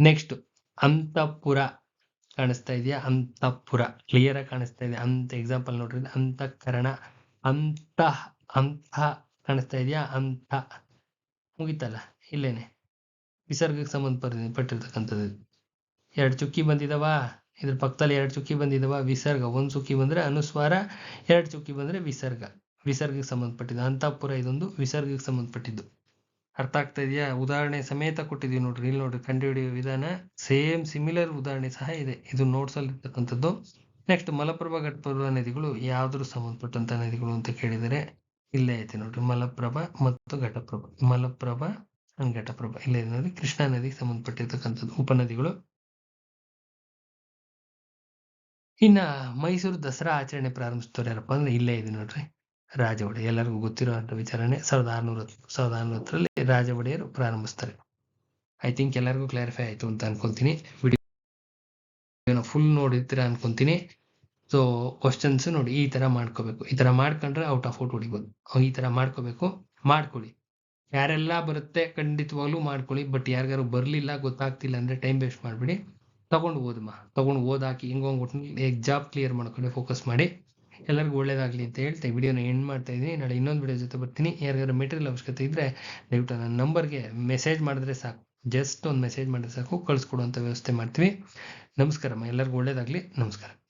ನೆಕ್ಸ್ಟ್ ಅಂತಃಪುರ. ಕಾಣಿಸ್ತಾ ಇದೆಯಾ? ಅಂತಃಪುರ ಕ್ಲಿಯರ್ ಆಗಿ ಕಾಣಿಸ್ತಾ ಇದೆ. ಅಂತ ಎಕ್ಸಾಂಪಲ್ ನೋಡ್ರಿ. ಅಂತಃಕರಣ ಅಂತ ಅಂತ ಕಾಣಿಸ್ತಾ ಇದೆಯಾ? ಅಂತ. ಮುಗಿತಲ್ಲ? ಇಲ್ಲೇನೆ. ವಿಸರ್ಗಕ್ಕೆ ಸಂಬಂಧ ಪಟ್ಟಿರ್ತಕ್ಕಂಥದ್ದು. ಎರಡು ಚುಕ್ಕಿ ಬಂದಿದವ. ಇದ್ರ ಪಕ್ಕದಲ್ಲಿ ಎರಡು ಚುಕ್ಕಿ ಬಂದಿದವ. ವಿಸರ್ಗ. ಒಂದು ಚುಕ್ಕಿ ಬಂದ್ರೆ ಅನುಸ್ವಾರ, ಎರಡು ಚುಕ್ಕಿ ಬಂದ್ರೆ ವಿಸರ್ಗ. ವಿಸರ್ಗಕ್ಕೆ ಸಂಬಂಧಪಟ್ಟಿದ್ದು. ಅಂತಃಪುರ ಇದೊಂದು ವಿಸರ್ಗಕ್ಕೆ ಸಂಬಂಧಪಟ್ಟಿದ್ದು. ಅರ್ಥ ಆಗ್ತಾ ಇದೆಯಾ? ಉದಾಹರಣೆ ಸಮೇತ ಕೊಟ್ಟಿದೀವಿ ನೋಡ್ರಿ, ಇಲ್ಲಿ ನೋಡ್ರಿ, ಕಂಡುಹಿಡಿಯುವ ವಿಧಾನ ಸೇಮ್ ಸಿಮಿಲರ್ ಉದಾಹರಣೆ ಸಹ ಇದೆ. ಇದು ಇರ್ತಕ್ಕಂಥದ್ದು ನೆಕ್ಸ್ಟ್ ಮಲಪ್ರಭಾ ಘಟಪ್ರಭಾ ನದಿಗಳು ಯಾವ್ದ್ರ ಸಂಬಂಧಪಟ್ಟಂತ ನದಿಗಳು ಅಂತ ಕೇಳಿದರೆ ಇಲ್ಲೇ ಐತೆ ನೋಡ್ರಿ, ಮಲಪ್ರಭಾ ಮತ್ತು ಘಟಪ್ರಭಾ. ಮಲಪ್ರಭಾ ಅಂಡ್ ಘಟಪ್ರಭಾ. ಇಲ್ಲೇ ನೋಡಿ ಕೃಷ್ಣಾ ನದಿಗೆ ಸಂಬಂಧಪಟ್ಟಿರ್ತಕ್ಕಂಥದ್ದು, ಉಪನದಿಗಳು. ಇನ್ನ ಮೈಸೂರು ದಸರಾ ಆಚರಣೆ ಪ್ರಾರಂಭಿಸ್ತಾರೆ ಯಾರಪ್ಪ ಅಂದ್ರೆ ಇಲ್ಲೇ ಇದೆ ನೋಡ್ರಿ ರಾಜ ಒಡೆ ಎಲ್ಲರಿಗೂ ಗೊತ್ತಿರುವಂತ ವಿಚಾರಣೆ ಸಾವಿರದ ಆರ್ನೂರ ಸಾವಿರದ ಆರ್ನೂರ ಹತ್ತರಲ್ಲಿ ರಾಜ ಒಡೆಯರು ಪ್ರಾರಂಭಿಸ್ತಾರೆ. ಐ ಥಿಂಕ್ ಎಲ್ಲರಿಗೂ ಕ್ಲಾರಿಫೈ ಆಯ್ತು ಅಂತ ಅನ್ಕೊಂತೀನಿ. ವಿಡಿಯೋ ಫುಲ್ ನೋಡಿರ್ತೀರ ಅನ್ಕೊಂತೀನಿ. ಸೊ ಕ್ವಶನ್ಸ್ ನೋಡಿ ಈ ತರ ಮಾಡ್ಕೋಬೇಕು. ಈ ತರ ಮಾಡ್ಕೊಂಡ್ರೆ ಔಟ್ ಆಫ್ ಔಟ್ ಹೊಡಿಬೋದು. ಈ ತರ ಮಾಡ್ಕೋಬೇಕು. ಮಾಡ್ಕೊಳ್ಳಿ. ಯಾರೆಲ್ಲ ಬರುತ್ತೆ ಖಂಡಿತವಾಗ್ಲೂ ಮಾಡ್ಕೊಳ್ಳಿ. ಬಟ್ ಯಾರಿಗಾರು ಬರ್ಲಿಲ್ಲ, ಗೊತ್ತಾಗ್ತಿಲ್ಲ ಅಂದ್ರೆ ಟೈಮ್ ವೇಸ್ಟ್ ಮಾಡ್ಬಿಡಿ. ತಗೊಂಡು ಓದಮ್ಮ ತಗೊಂಡು ಓದಾಕಿ ಹಿಂಗ ಹೋಗ್ಬಿಟ್ಟು ಎಕ್ಸಾಮ್ ಕ್ಲಿಯರ್ ಮಾಡ್ಕೊಂಡು ಫೋಕಸ್ ಮಾಡಿ. ಎಲ್ಲರಿಗೂ ಒಳ್ಳೇದಾಗ್ಲಿ ಅಂತ ಹೇಳ್ತಾ ವಿಡಿಯೋನ ಎಂಡ್ ಮಾಡ್ತಾ ಇದ್ದೀನಿ. ನಾಳೆ ಇನ್ನೊಂದು ವಿಡಿಯೋ ಜೊತೆ ಬರ್ತೀನಿ. ಯಾರಿಗಾದ್ರೂ ಮೆಟೀರಿಯಲ್ ಅವಶ್ಯಕತೆ ಇದ್ರೆ ದಯವಿಟ್ಟು ನನ್ನ ನಂಬರ್ಗೆ ಮೆಸೇಜ್ ಮಾಡಿದ್ರೆ ಸಾಕು. ಜಸ್ಟ್ ಒಂದು ಮೆಸೇಜ್ ಮಾಡಿದ್ರೆ ಸಾಕು. ಕಳಿಸ್ಕೊಡುವಂಥ ವ್ಯವಸ್ಥೆ ಮಾಡ್ತೀವಿ. ನಮಸ್ಕಾರಮ್ಮ ಎಲ್ಲರಿಗೂ ಒಳ್ಳೇದಾಗಲಿ. ನಮಸ್ಕಾರ.